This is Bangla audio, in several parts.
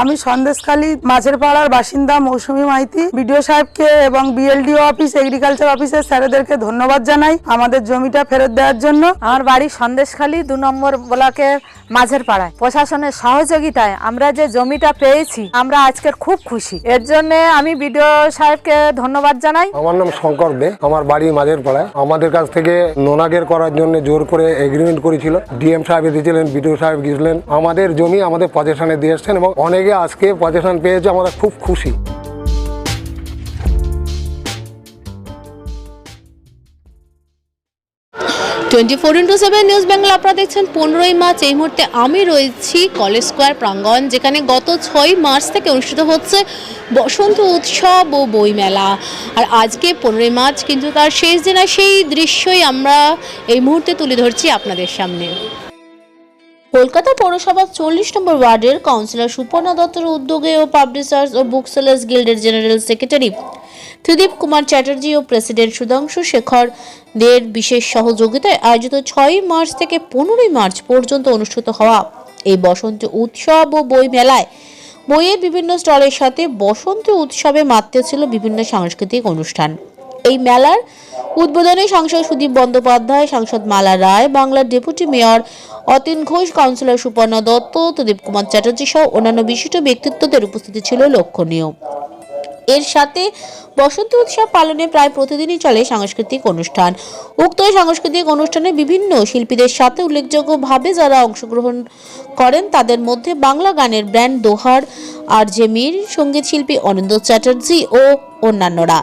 আমি সন্দেশখালী মাছের পাড়ার বাসিন্দা মৌসুমি মাইতি বিডিও সাহেবকে এবং বিএলডিও অফিস এগ্রিকালচার অফিসের স্যারেদেরকে ধন্যবাদ জানাই আমাদের জমিটা ফেরত দেওয়ার জন্য। আমার বাড়ি সন্দেশখালী দু নম্বর ব্লকের মাঝের পাড়ায় প্রশাসনের সহযোগিতায় আমরা যে জমিটা পেয়েছি আমরা আজকে খুব খুশি। এর জন্য আমি বিডিও সাহেবকে ধন্যবাদ জানাই। আমার নাম শঙ্কর দে আমার বাড়ি মাঝের পাড়ায় আমাদের কাছ থেকে নোনাগের করার জন্য জোর করে এগ্রিমেন্ট করেছিল। ডিএম সাহেব এসেছিলেন বিডিও সাহেব গিয়েছিলেন। আমাদের জমি আমাদের পজেশনে দিয়ে এসছেন এবং অনেকে আজকে পজেশন পেয়েছে, আমরা খুব খুশি। Twenty four into seven news Bengal আপনারা দেখছেন পনেরোই মার্চ। এই মুহূর্তে আমি রয়েছি কলেজ স্কোয়ার প্রাঙ্গণ, যেখানে গত ছয় মার্চ থেকে অনুষ্ঠিত হচ্ছে বসন্ত উৎসব ও বইমেলা। আর আজকে পনেরোই মার্চ, কিন্তু তার শেষ দিন সেই দৃশ্যই আমরা এই মুহূর্তে তুলে ধরছি আপনাদের সামনে। কলকাতা পৌরসভার চল্লিশ নম্বর ওয়ার্ডের কাউন্সিলর সুপর্ণা দত্তর উদ্যোগে ও পাবলিশার্স ও বুকসেলার্স গিল্ডের জেনারেল সেক্রেটারি ত্রিদীপ কুমার চ্যাটার্জি ও প্রেসিডেন্ট সুধাংশু শেখর দের বিশেষ সহযোগিতায় আয়োজিত ছয়ই মার্চ থেকে পনেরোই মার্চ পর্যন্ত অনুষ্ঠিত হওয়া এই বসন্ত উৎসব ও বই মেলায় বইয়ের বিভিন্ন স্টলের সাথে বসন্ত উৎসবে মাত্র ছিল বিভিন্ন সাংস্কৃতিক অনুষ্ঠান। এই মেলার উদ্বোধনে সাংসদ সুদীপ বন্দ্যোপাধ্যায়, সাংসদ মালা রায় বাংলার deputy mayor Atin Ghosh, councillor Suparna Dutta, Pradip Kumar Chatterjee সহ অন্যান্য বিশিষ্ট ব্যক্তিত্বদের উপস্থিতি ছিল লক্ষণীয়। এর সাথে বসন্ত উৎসব পালনে প্রায় প্রতিদিনই চলে সাংস্কৃতিক অনুষ্ঠান। উক্ত সাংস্কৃতিক অনুষ্ঠানে বিভিন্ন শিল্পীদের সাথে উল্লেখযোগ্যভাবে যারা অংশগ্রহণ করেন, তাদের মধ্যে বাংলা গানের ব্র্যান্ড দোহার, আর জেমির সংগীত শিল্পী অনিন্দ চ্যাটার্জি ও অন্যান্যরা।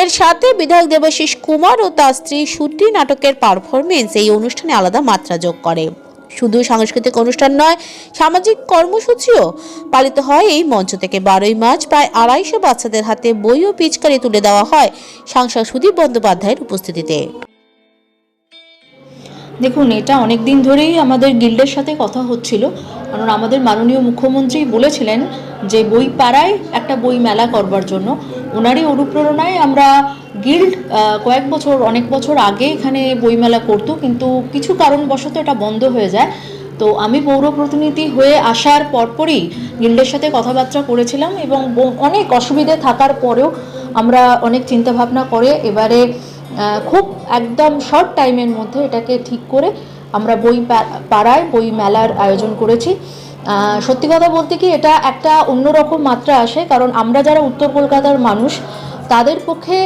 এর সাথে বিধায়ক দেবাশিস কুমার ও তার স্ত্রী সুটি নাটকের পারফরমেন্স এই অনুষ্ঠানে আলাদা মাত্রা যোগ করে। শুধু সাংস্কৃতিক অনুষ্ঠান নয়, সামাজিক কর্মসূচিও পালিত হয় এই মঞ্চ থেকে। বারোই মার্চ প্রায় আড়াইশো বাচ্চাদের হাতে বই ও পিচকারি তুলে দেওয়া হয় সাংসদ সুদীপ বন্দ্যোপাধ্যায়ের উপস্থিতিতে। দেখুন, এটা অনেক দিন ধরেই আমাদের গিল্ডের সাথে কথা হচ্ছিল। কারণ আমাদের মাননীয় মুখ্যমন্ত্রী বলেছিলেন যে বই পাড়ায় একটা বই মেলা করবার জন্য। ওনারই অনুপ্রেরণায় আমরা গিল্ড কয়েক বছর, অনেক বছর আগে এখানে বইমেলা করতো, কিন্তু কিছু কারণবশত এটা বন্ধ হয়ে যায়। তো আমি পৌর প্রতিনিধি হয়ে আসার পরপরই গিল্ডের সাথে কথাবার্তা করেছিলাম এবং অনেক অসুবিধে থাকার পরেও আমরা অনেক চিন্তাভাবনা করে এবারে খুব একদম শর্ট টাইমের মধ্যে এটাকে ঠিক করে আমরা বই পাড়ায় বই মেলার আয়োজন করেছি। সত্যি কথা বলতে কি এটা একটা অন্যরকম মাত্রা আসে, কারণ আমরা যারা উত্তর কলকাতার মানুষ তাদের পক্ষে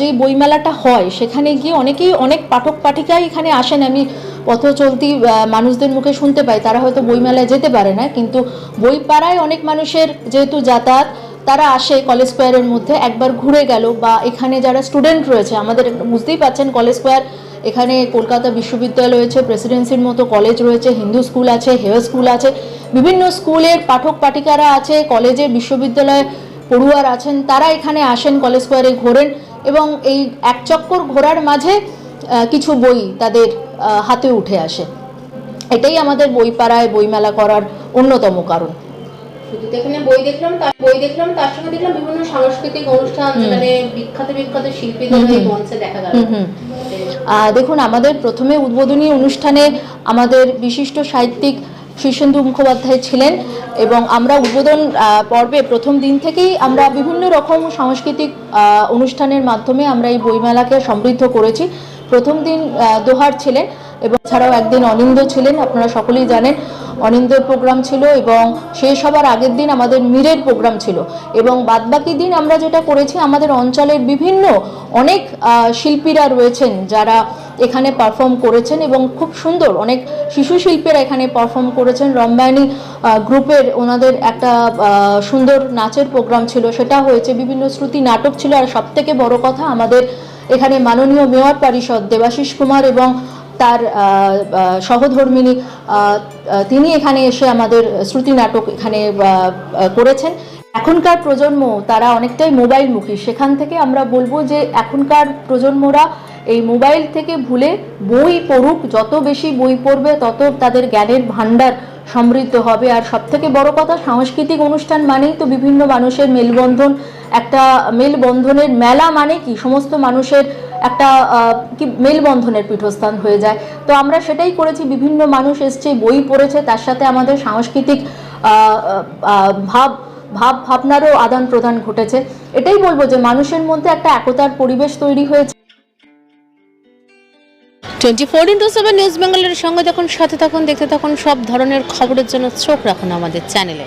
যে বইমেলাটা হয়, সেখানে গিয়ে অনেকেই, অনেক পাঠক পাঠিকাই এখানে আসেন। আমি পথ চলতি মানুষদের মুখে শুনতে পাই, তারা হয়তো বইমেলায় যেতে পারে না, কিন্তু বই পাড়ায় অনেক মানুষের যেহেতু যাতায়াত, তারা আসে কলেজ স্কোয়ারের মধ্যে, একবার ঘুরে গেল, বা এখানে যারা স্টুডেন্ট রয়েছে, আমাদের বুঝতেই পাচ্ছেন, কলেজ স্কোয়ার, এখানে কলকাতা বিশ্ববিদ্যালয় রয়েছে, প্রেসিডেন্সির মতো কলেজ রয়েছে, হিন্দু স্কুল আছে, হেয় স্কুল আছে, বিভিন্ন স্কুলের পাঠক পাঠিকারা আছে, কলেজের বিশ্ববিদ্যালয়ে পড়ুয়ার আছেন তারা এখানে আসেন কলেজ স্কোয়ারে ঘোরেন এবং এই এক চক্কর ঘোরার মাঝে কিছু বই তাদের হাতে উঠে আসে। এটাই আমাদের বই পাড়ায় বইমেলা করার অন্যতম কারণ। শুধু এখানে বই দেখলাম তার বই দেখলাম তার সঙ্গে দেখলাম বিভিন্ন সাংস্কৃতিক অনুষ্ঠান যেখানে বিখ্যাত বিখ্যাত শিল্পীদের এই মঞ্চে দেখা গেল। আহ, দেখুন আমাদের প্রথমে উদ্বোধনী অনুষ্ঠানে আমাদের বিশিষ্ট সাহিত্যিক শীর্ষেন্দু মুখোপাধ্যায় ছিলেন এবং আমরা উদ্বোধন পর্বে প্রথম দিন থেকেই আমরা বিভিন্ন রকম সাংস্কৃতিক অনুষ্ঠানের মাধ্যমে আমরা এই বইমেলাকে সমৃদ্ধ করেছি। প্রথম দিন দোহার ছিলেন এবং ছাড়াও একদিন অনিন্দ ছিলেন, আপনারা সকলেই জানেন। অনিন্দর প্রোগ্রাম ছিল এবং শেষ হবার আগের দিন আমাদের মীরের প্রোগ্রাম ছিল। এবং বাদবাকি দিন আমরা যেটা করেছি, আমাদের অঞ্চলের বিভিন্ন অনেক শিল্পীরা রয়েছেন যারা এখানে পারফর্ম করেছেন এবং খুব সুন্দর অনেক শিশু শিল্পীরা এখানে পারফর্ম করেছেন। রম্বায়নী গ্রুপের ওনাদের একটা সুন্দর নাচের প্রোগ্রাম ছিল। সেটা হয়েছে, বিভিন্ন শ্রুতি নাটক ছিল। আর সব থেকে বড় কথা, আমাদের এখানে মাননীয় মেয়র পরিষদ দেবাশিস কুমার এবং তার সহধর্মিনী তিনি এখানে এসে আমাদের শ্রুতি নাটক এখানে করেছেন। এখনকার প্রজন্ম, তারা অনেকটাই মোবাইলমুখী। সেখান থেকে আমরা বলব যে, এখনকার প্রজন্মরা এই মোবাইল থেকে ভুলে বই পড়ুক। যত বেশি বই পড়বে, তত তাদের জ্ঞানের ভাণ্ডার সমৃদ্ধ হবে। আর সব থেকে বড় কথা, সাংস্কৃতিক অনুষ্ঠান মানেই তো বিভিন্ন মানুষের মেলবন্ধন। একটা মেলবন্ধনের মেলা মানে কি? সমস্ত মানুষের একটা কি মেলবন্ধনের পীঠস্থান হয়ে যায়। তো আমরা সেটাই করেছি, বিভিন্ন মানুষ এসছে, বই পড়েছে, তার সাথে আমাদের সাংস্কৃতিক ভাব ভাব ভাবনারও আদান প্রদান ঘটেছে। এটাই বলব যে মানুষের মধ্যে একটা একতার পরিবেশ তৈরি হয়েছে। Twenty four into seven news বেঙ্গলের সঙ্গে যখন সাথে থাকুন, দেখতে থাকুন সব ধরনের খবরের জন্য চোখ রাখুন আমাদের চ্যানেলে।